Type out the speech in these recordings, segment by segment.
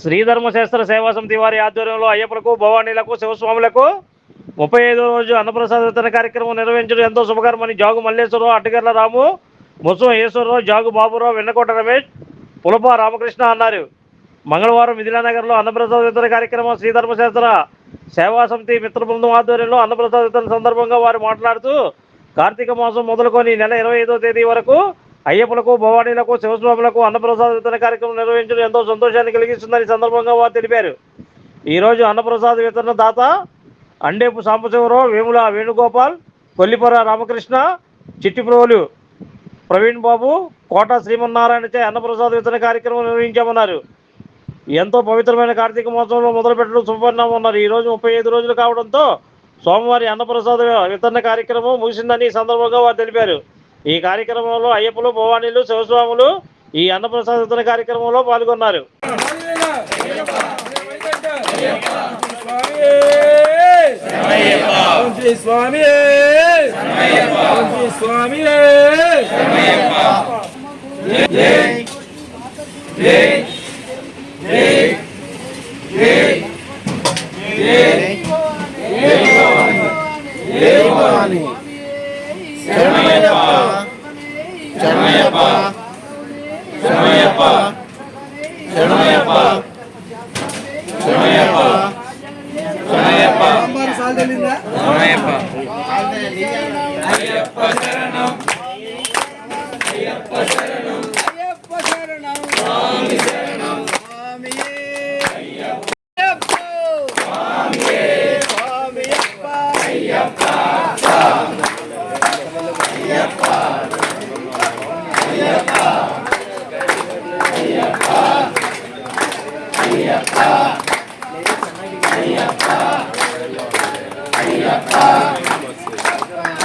శ్రీధర్మశాస్త్ర సేవా సమితి వారి ఆధ్వర్యంలో అయ్యప్పలకు భవానీలకు శివస్వాములకు ముప్పై ఐదో రోజు అన్నప్రసాద వితరణ కార్యక్రమం నిర్వహించడం ఎంతో శుభకరమని జాగు మల్లేశ్వరరావు అడ్డగర్ల రాము ముసం ఈశ్వరరావు జాగు బాబురావు వెన్నకోట రమేష్ పులప రామకృష్ణ అన్నారు. మంగళవారం మిథిలానగర్లో అన్నప్రసాద వితరణ కార్యక్రమం శ్రీధర్మశాస్త్ర సేవా సమితి మిత్ర బృందం ఆధ్వర్యంలో అన్నప్రసాద వితరణ సందర్భంగా వారు మాట్లాడుతూ కార్తీక మాసం మొదలుకొని నెల ఇరవై ఐదో తేదీ వరకు అయ్యప్పలకు భవానీలకు శివస్వాములకు అన్నప్రసాద వితరణ కార్యక్రమం నిర్వహించడం ఎంతో సంతోషాన్ని కలిగిస్తుందని సందర్భంగా వారు తెలిపారు. ఈరోజు అన్నప్రసాద వితరణ దాత అండేపు సాంబశివరావు వేముల వేణుగోపాల్ కొల్లిపర రామకృష్ణ చిట్టిప్రోలు ప్రవీణ్ బాబు కోట శ్రీమన్నారాయణచే అన్నప్రసాద వితరణ కార్యక్రమం నిర్వహించామన్నారు. ఎంతో పవిత్రమైన కార్తీక మాసంలో మొదలుపెట్టడం శుభపరిణామం ఉన్నారు ఈ రోజు ముప్పై ఐదు రోజులు కావడంతో సోమవారి అన్నప్రసాద వితరణ కార్యక్రమం ముగిసిందని ఈ సందర్భంగా వారు తెలిపారు ఈ కార్యక్రమంలో అయ్యప్పలు భవానీలు శివస్వాములు ఈ అన్నప్రసాద వితరణ కార్యక్రమంలో పాల్గొన్నారు శ్రీ స్వామి துணையப்பா ஐயப்ப சரணம். ஐயப்ப சரணம். ஐயப்ப சரணம். சுவாமி சரணம். சுவாமியே. ஐயப்பா. சுவாமியே. சுவாமியப்பா ஐயப்பா. ஐயப்பா. ஐயப்பா.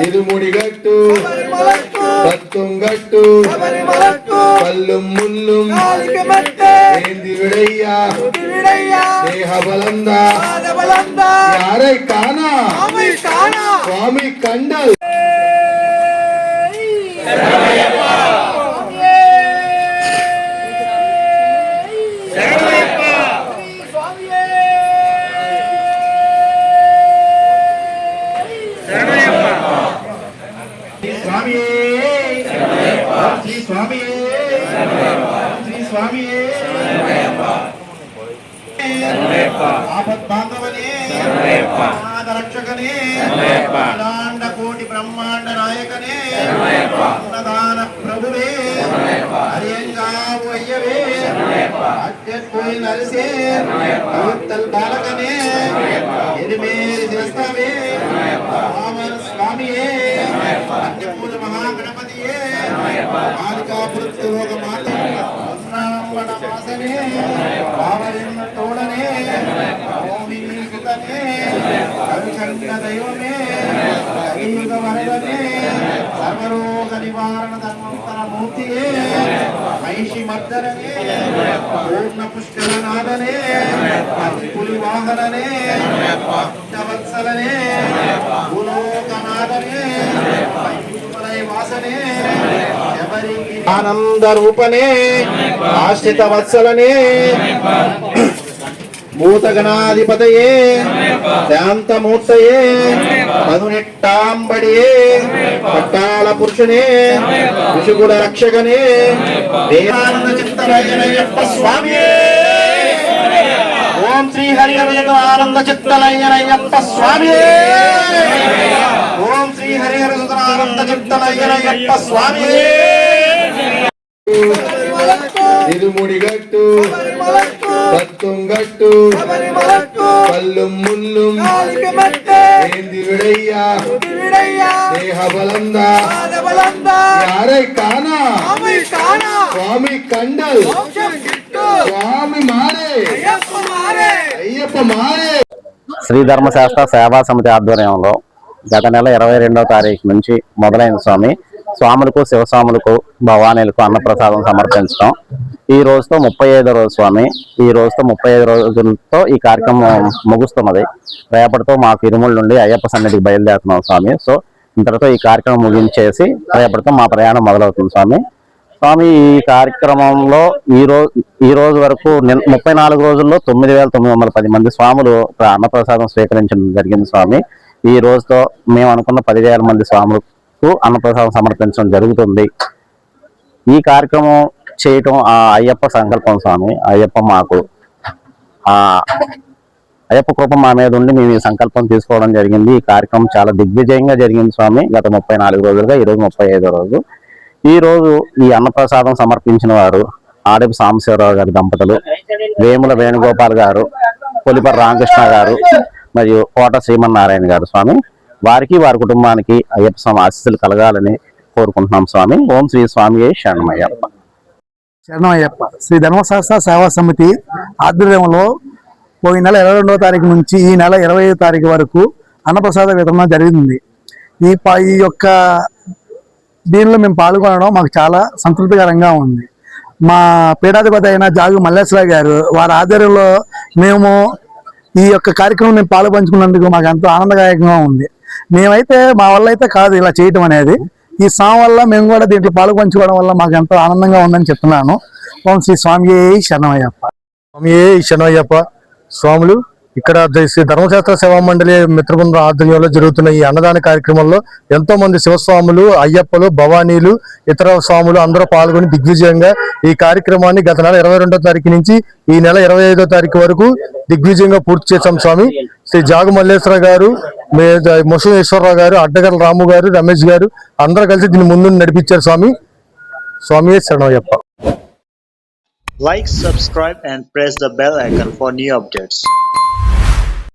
ഇരുമുടികട്ടു പത്തും കട്ടു കല്ലും മുല്ലും യാരെ കാണാ സ്വാമി കണ്ടൽ శ్రీ స్వామి శ్రీ స్వామి ఆపద్ బాంధవనే రక్షకనే అఖిలాండ కోటి బ్రహ్మాండ నాయకనే అన్నదాన ప్రభువే హరియంగావు అయ్యవే అడ్డెత్పోయి నరిసే బాలకనే ఎనిమేరి చేస్తావే బాలికా వృత్తి రోగ తోడనే ఓమి కవిచండ దైవమే కలియుగ వరదనే సర్వరోగ నివారణ మూర్తియే మహిషి మర్దననే పూర్ణ పుష్కరనాథనే పులి వాహననే భక్తవత్సలనే భూలోకనాథనే ఆనంద రూపనే ఆశ్రిత వత్సలనే భూతగణాధిపతయే శాంతమూర్తయే మధునిట్టాంబడియే పట్టాళ పురుషునే విషుగుడ రక్షకనే. దేవానంద చిత్తరయ్యనయ్యప్ప స్వామియే. ఓం శ్రీ హరిహర ఆనంద చిత్తలయ్యనయ్యప్ప స్వామియే ఓం శ్రీ హరిహర ఆనంద చిత్తలయ్యనయ్యప్ప స్వామియే ఇరుముడిగట్టు తుంగట్టు శబరిమలకు కళ్ళు ముళ్ళు కాలికి మట్టే ఏంది విడయ్యా విడయ్యా దేహ బలందా పాదబలందా యారై కానా స్వామి శ్రీ ధర్మశాస్త్ర సేవా సమితి ఆధ్వర్యంలో గత నెల ఇరవై రెండవ తారీఖు నుంచి మొదలైన స్వామి స్వాములకు శివస్వాములకు భవానీలకు అన్నప్రసాదం సమర్పించడం ఈ రోజుతో ముప్పై ఐదో రోజు స్వామి. ఈ రోజుతో ముప్పై ఐదు రోజులతో ఈ కార్యక్రమం ముగుస్తున్నది. రేపటితో మా తిరుమల నుండి అయ్యప్ప సన్నిధికి బయలుదేరుతున్నాం స్వామి. సో ఇంతటితో ఈ కార్యక్రమం ముగించేసి రేపటితో మా ప్రయాణం మొదలవుతుంది స్వామి. స్వామి ఈ కార్యక్రమంలో ఈ రోజు ఈ రోజు వరకు ముప్పై నాలుగు రోజుల్లో తొమ్మిది వేల తొమ్మిది వందల పది మంది స్వాములు అన్నప్రసాదం స్వీకరించడం జరిగింది స్వామి. ఈ రోజుతో మేము అనుకున్న పదివేల మంది స్వాములకు అన్నప్రసాదం సమర్పించడం జరుగుతుంది. ఈ కార్యక్రమం చేయటం ఆ అయ్యప్ప సంకల్పం స్వామి అయ్యప్ప మాకు. ఆ అయ్యప్ప కృప మా మీద ఉండి మేము ఈ సంకల్పం తీసుకోవడం జరిగింది. ఈ కార్యక్రమం చాలా దిగ్విజయంగా జరిగింది స్వామి. గత ముప్పై నాలుగు రోజులుగా ఈరోజు ముప్పై ఐదో రోజు. ఈరోజు ఈ అన్నప్రసాదం సమర్పించిన వారు ఆడపు సాంబశివరావు గారి దంపతులు వేముల వేణుగోపాల్ గారు పొలిపర రామకృష్ణ గారు మరియు కోట శ్రీమన్నారాయణ గారు స్వామి. వారికి వారి కుటుంబానికి అయ్యప్ప స్వామి ఆశీస్సులు కలగాలని కోరుకుంటున్నాం స్వామి. ఓం శ్రీ స్వామి శరణమయ్యప్ప. శరణమయ్యప్ప. శ్రీ ధర్మశాస్త్ర సేవా సమితి ఆధ్వర్యంలో పోయిన నెల ఇరవై రెండవ తారీఖు నుంచి ఈ నెల ఇరవై ఐదో తారీఖు వరకు అన్నప్రసాద వితరణ జరిగింది. ఈ ఈ యొక్క దీనిలో మేము పాల్గొనడం మాకు చాలా సంతృప్తికరంగా ఉంది. మా పీఠాధిపతి అయిన జాగు మల్లేశ్వరరావు గారు వారి ఆధ్వర్యంలో మేము ఈ యొక్క కార్యక్రమం మేము పాలు పంచుకున్నందుకు మాకు ఎంతో ఆనందదాయకంగా ఉంది. మేమైతే మా వల్ల అయితే కాదు ఇలా చేయటం అనేది. ఈ సాం వల్ల మేము కూడా దీంట్లో పాలు పంచుకోవడం వల్ల మాకు ఎంతో ఆనందంగా ఉందని చెప్తున్నాను. ఓం శ్రీ స్వామి శనవయ్యప్ప స్వామి శనవయ్యప్ప స్వాములు ఇక్కడ శ్రీ ధర్మశాస్త్ర సేవా మండలి మిత్రబృందం ఆధ్వర్యంలో జరుగుతున్న ఈ అన్నదాన కార్యక్రమంలో ఎంతో మంది శివస్వాములు అయ్యప్పలు భవానీలు ఇతర స్వాములు అందరూ పాల్గొని దిగ్విజయంగా ఈ కార్యక్రమాన్ని గత నెల ఇరవై రెండో తారీఖు నుంచి ఈ నెల ఇరవై ఐదో తారీఖు వరకు దిగ్విజయంగా పూర్తి చేశాం స్వామి. శ్రీ జాగు మల్లేశ్వర గారు ముసం ఈశ్వరరావు గారు అడ్డగల రాము గారు రమేష్ గారు అందరూ కలిసి దీన్ని ముందు నడిపించారు స్వామి. స్వామి శరణయ్యప్ప. Like, subscribe, and press the bell icon for new updates.